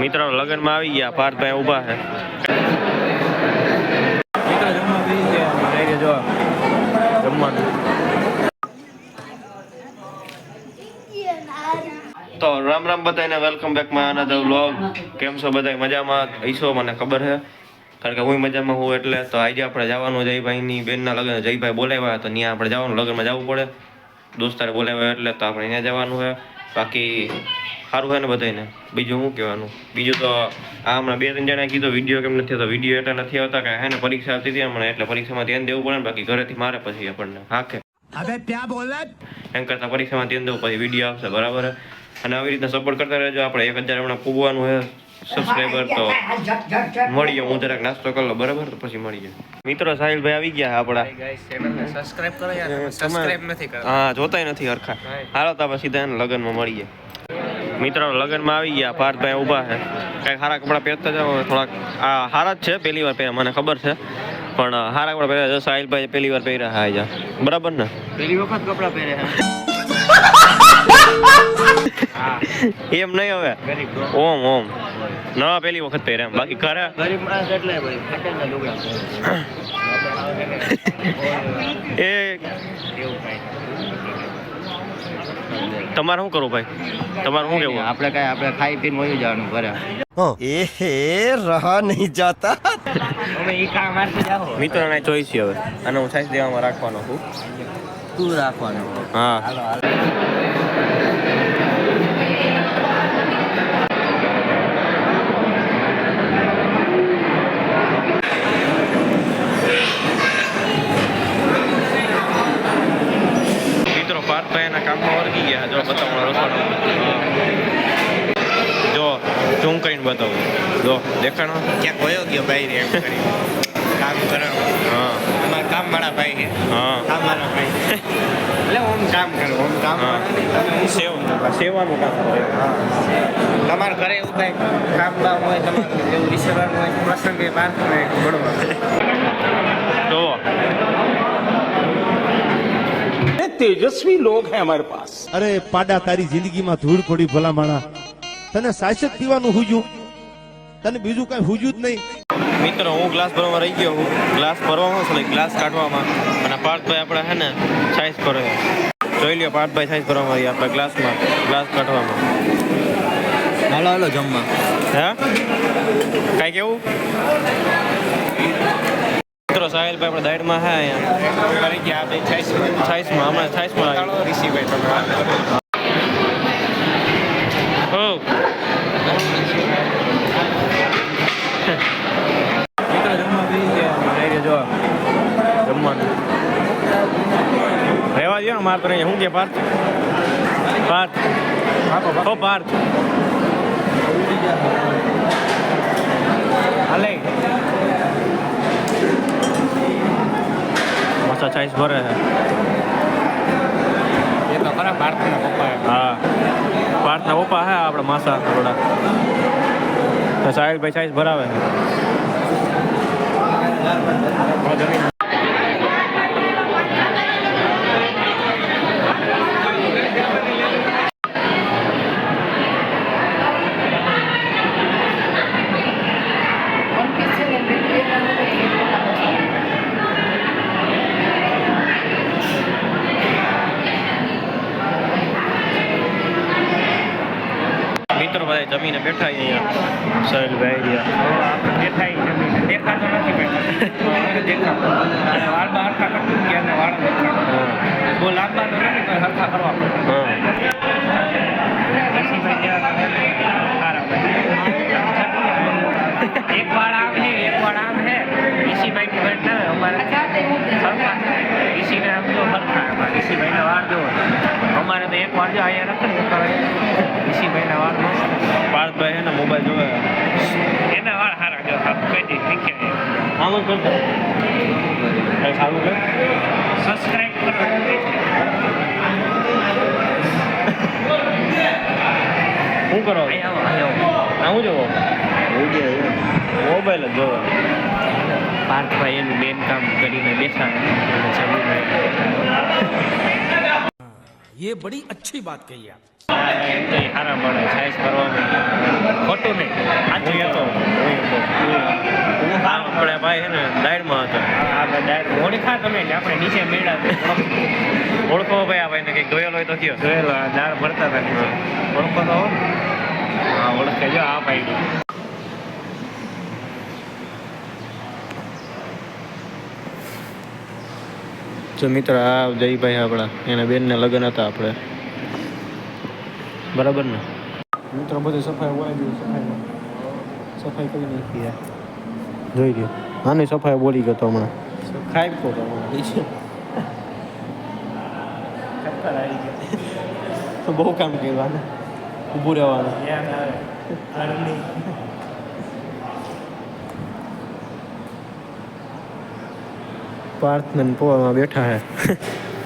મિત્રો લગ્નમાં આવી ગયા પાર્થભાઈ ઊભા છે. મિત્રો જમવા જો તો રામ રામ બધાને વેલકમ બેકમાં અનધર વ્લોગ કેમ છો બધા મજામાં? ઈશો મને ખબર છે. કારણ કે હું મજામાં હું એટલે તો આજે આપણે જવાનું જયભાઈની બેનના લગ્ન. જયભાઈ બોલાવ્યા તો ત્યાં આપણે જવાનું લગ્નમાં જવું પડે. દોસ્તારે બોલાવ્યા એટલે તો આપણે ત્યાં જવાનું છે. બાકી સારું હોય ને બધાને બીજું શું કહેવાનું? બીજું તો આ હમણાં બે ત્રણ જણા કીધું વીડિયો કેમ નથી આવતો? વીડિયો એટલે નથી આવતા કે હે ને પરીક્ષા આવતી હતી હમણાં એટલે પરીક્ષામાં ધ્યાન દેવું પડે ને બાકી ઘરેથી મારે પછી આપણને. હાકે હવે ત્યાં બોલે એમ કરતાં પરીક્ષામાં ધ્યાન દેવું પછી વીડિયો આવશે બરાબર? અને આવી રીતના સપોર્ટ કરતા રહેજો. આપણે એક હજાર હમણાં પૂગવાનું હોય સબસ્ક્રાઈબર તો મળીએ. હું જરાક નાસ્તો કરી લો બરાબર? તો પછી મળીએ. મિત્રો સાહિલભાઈ આવી ગયા આપણા. ગાઈસ કરો યાર. તમે નથી કરતા. હા જોતાય નથી હરખા. હાલો તો પછી સીધા એને લગ્નમાં મળીએ. મિત્રો લગ્નમાં આવી ગયા. પાર્થભાઈ ઊભા છે. કાંઈ સારા કપડાં પહેરતા જાઓ. થોડાક આ સારા જ છે પહેલી વાર પહેર્યા. મને ખબર છે. પણ સારા કપડાં પહેર્યા છે. સાહિલભાઈ પહેલી વાર પહેર્યા હા જા બરાબર ને? પહેલી વખત કપડા પહેર્યા એમ નહીં હવે? ઓમ ઓમ. ના પેલી વખત પહેર્યા બાકી ઘરે ગરીબ માણસ એટલે ભાઈ એ તમારે શું કરવું ભાઈ? તમારે શું કેવું? આપણે કઈ આપણે ખાઈ પીને વયું જવાનું ઘરે. એ હે રહા નહીં જાતા. મિત્રોને જોઈશ હવે. અને હું સાઈઝ દેવામાં રાખવાનો છું. તું રાખવાનો. હા. બતાવું જો દેખાણો ક્યાંક વયો ગયો ભાઈ ને એમ કરી કામ કરો હા અમારા કામ વાળા ભાઈ છે હા કામ વાળા ભાઈ એટલે હું કામ કરું હું કામ હા. વાળા નહીં, તમે હું સેવ સેવાનું કામ કરે તમારા ઘરે એવું કઈ કામ બામ હોય તમારું એવું વિસરવાનું હોય પ્રસંગે બાર ને બળવા જો तेजस्वी लोग हैं हमारे पास અરે પાડા તારી જિંદગીમાં ધૂળ પડી ભલા માણા તને શાસક પીવાનું હુજ્યું તને બીજું કઈ હુજ્યું જ નહીં? મિત્રો હું ગ્લાસ ભરવામાં રહી ગયો હું. ગ્લાસ ભરવામાં છે ગ્લાસ કાઢવામાં. અને પાર્થભાઈ આપણે હે ને સાઈઝ કરે જોઈ લ્યો પાર્થભાઈ સાઈઝ ભરવામાં આવી આપણે ગ્લાસમાં. ગ્લાસ કાઢવામાં. હાલો હાલો જમવા. હે? કાંઈ કેવું? મિત્રો સાહેલભાઈ આપણે દાઈડમાં હે અહીંયા. કરી ગયા આપણે છાઈસ સાઈઝમાં હમણાં સાઈઝમાં આવી ઋષિભાઈ તમે વાત કરો હો મિત્રો જમવા બેસી ગયા લઈ જો જમવાનું રહેવા દો ને મારે તો અહીંયા. શું કે પાર્થ પાર્થ હો પાર્થ હાલે. મસ્ત ચાઈસ ભરે છે. એ તો ખરા ભારતના પપ્પા હા. પાર્થના પપ્પા હે આપણે માસા થોડા તો સાહેબ ભાઈ ચાઈસ ભરાવે છે મિત્રો બેઠા અહીંયા. સાહિલભાઈ રહ્યા દેખાય જમીન દેખાતો નથી બેઠા દેખાતો. વાળ બહાર કરતું કે અને વાળ દેખાતો બહુ લાંબા તો નથી પણ હરખા કરવા પડે. એક વાળ આમ હે એક વાળ આમ હે. ઋષિભાઈ ની વાત ના અમારે. ઋષિને આમ જો હરખા. અમારે ઋષિભાઈ ના વાળ જો અમારે તો એક વાળ જો અહીંયા નથી જોવે એના વાળ સારા જો આમ કઈ દી નીચે આમ જ કરતો કઈ સારું કર સબસ્ક્રાઇબ કરો શું કરો અહીં આવો અહીં આવો આવું જોવો મોબાઈલ જ જોવે પાર્થભાઈ એનું બેન કામ કરીને બેસાડે અને જમીને ये बड़ी अच्छी बात कही आप એમ તો એ સારા મળે સાઈઝ ભરવામાં ખોટું નહીં આપણે નીચે મેળા ઓળખો ભાઈ આ ભાઈને કંઈક ગયેલો હોય તો કયો ગયેલો દાળ ભરતા તો હા ઓળખે જો આ ભાઈ જો મિત્ર આ જયભાઈ આપણા, એના બેન બેનને લગ્ન હતા આપણે. બરાબર ને? મિત્રો બધી સફાઈ હોય ગયું સફાઈમાં. સફાઈ કરી નાખી યાર જોઈ લ્યો. આની સફાઈ બોલી ગયો તો હમણાં. ખાઈ ગયા. તો બહુ કામ કર્યું આને ઊભું રહેવાનું. યાદ પાર્થ ને પોવામાં બેઠા હે.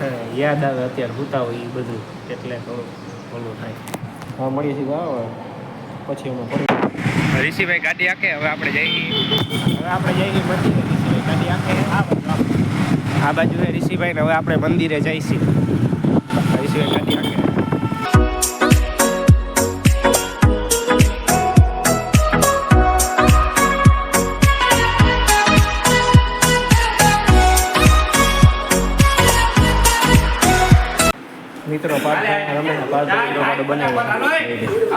હા, યાદ આવે અત્યારે હોતા હોય એ બધું. એટલે થોડું ઓલું થાય. હા મળીએ છીએ આવો પછી અમે પડી ઋષિભાઈ ગાડી આખે હવે આપણે જઈએ. હવે આપણે જઈએ મંદિરે. ઋષિભાઈ ગાડી આખે આ બાજુ આ બાજુ ઋષિભાઈ ને હવે આપણે મંદિરે જઈશું ઋષિભાઈ ગાડી આખે મિત્રો પાર્થભાઈ રમેશ પાર્થભાઈ લોકો બનાવ્યો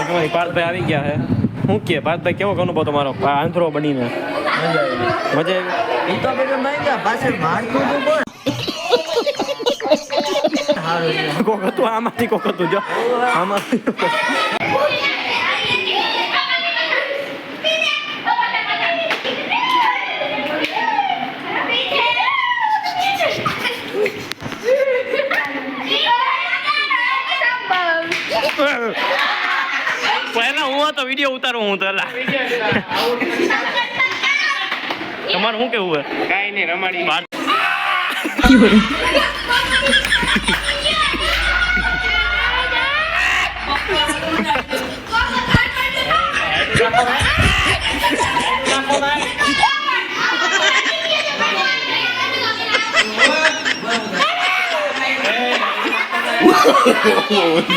અગવાઈ પાર્થભાઈ આવી ગયા હે. શું કે પાર્થભાઈ કેવો અનુભવ તમારો આ આંધળો બનીને. મજા આવી. કોક હતું આમાંથી કોક હતું જો. આમાંથી કોક હતું. પહેલા હું તો વીડિયો ઉતારો હું તો એલા તમારું શું કેવું હે કાંઈ નહીં રમાડી.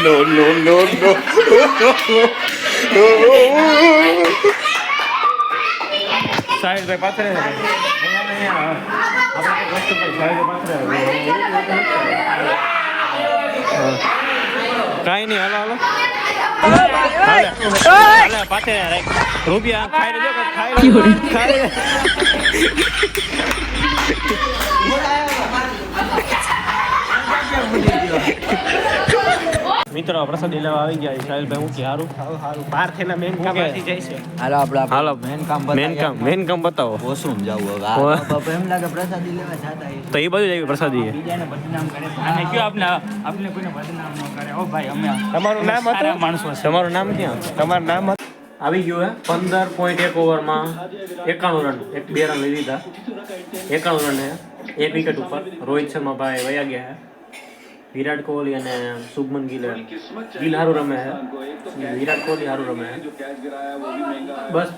no, no, no, no. સાહિલભાઈ પાથરે છે કાંઈ નહીં હાલો હાલો પાથરે રૂપિયા ખાઈ લેજો ખાઈ લેજો. મિત્રો પ્રસાદ લેવા આવી ગયા. છે. સાહિલભાઈ હું કે હારું પાર્થેના મેન હું કામમાંથી કે? જાય છે. હાલો આપણે હાલો મેન કામ મેન કામ મેન કામ બતાવો. ઓછું જવું હવે? આ બાપા એમ લાગે પ્રસાદી લેવા જાતા તો એ બધું જ આવ્યું પ્રસાદી. બીજાને બદનામ કરે અને કયો આપને આપને કોઈને બદનામ ન કરે. ઓ ભાઈ અમે તમારું નામ સારા હતું? માણસો છે. તમારું નામ ક્યાં? તમારું નામ આવી ગયું હે? પંદર પોઈન્ટ એક ઓવરમાં એકાણું રન. એક બે રન લઈ લીધા. એકાણું રન હે? એક વિકેટ ઉપર. રોહિત શર્મા ભાઈ વયા ગયા હે? વિરાટ કોહલી અને શુભમન ગિલ. ગિલ સારું રમે છે. વિરાટ કોહલી સારું રમે છે. બસ.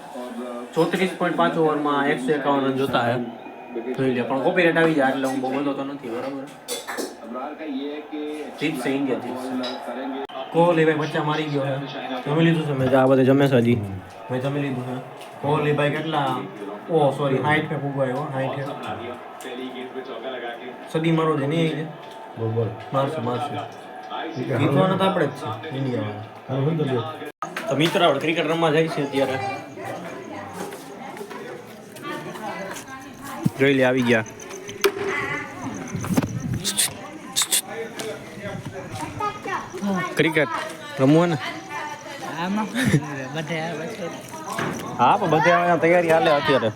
ચોત્રીસ પોઈન્ટ પાંચ ઓવરમાં એકસો એકાવન રન જોતા હે જોઈ લે પણ કોપીરાઇટ આવી જાય એટલે હું બહુ બોલતો તો નથી બરાબર? જીતશે ઇન્ડિયા જીતશે કોહલી ભાઈ બચ્ચા મારી ગયો છે. જમી લીધું છે? મેં આ બધે જમે છે હજી. મેં જમી લીધું છે. કોહલી ભાઈ કેટલા? ઓ સોરી હાઈટ પે પૂગવાયો હાઈટ સદી મારો છે નહીં આવી છે મારશે. મારશે જીતવાના તો આપણે જ છે ઇન્ડિયામાં. તો મિત્ર આપણે ક્રિકેટ રમવા જાય છે અત્યારે. જોઈ લે આવી ગયા. ક્રિકેટ રમવું ને? હા પણ બધે તૈયારી હાલે અત્યારે.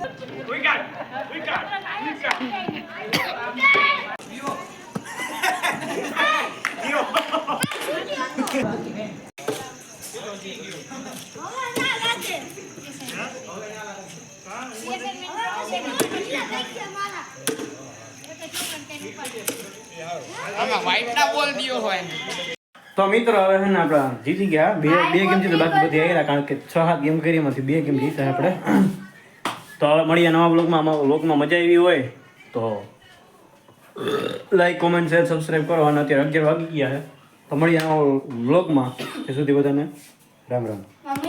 We got it. We got it. We got it. તો મિત્રો હવે છે ને આપણે જીતી ગયા બે બે ગેમ જીતો બાકી બધી આવી કારણ કે છ સાત ગેમ કરી એમાંથી બે ગેમ જીતા આપણે તો હવે મળીએ નવા બ્લોગમાં આમાં બ્લોગમાં મજા આવી હોય તો લાઈક કોમેન્ટ શેર સબસ્ક્રાઈબ કરો. અને અત્યારે અગિયાર વાગી ગયા છે. તો મળીએ નવા બ્લોગમાં એ સુધી બધાને રામ રામ.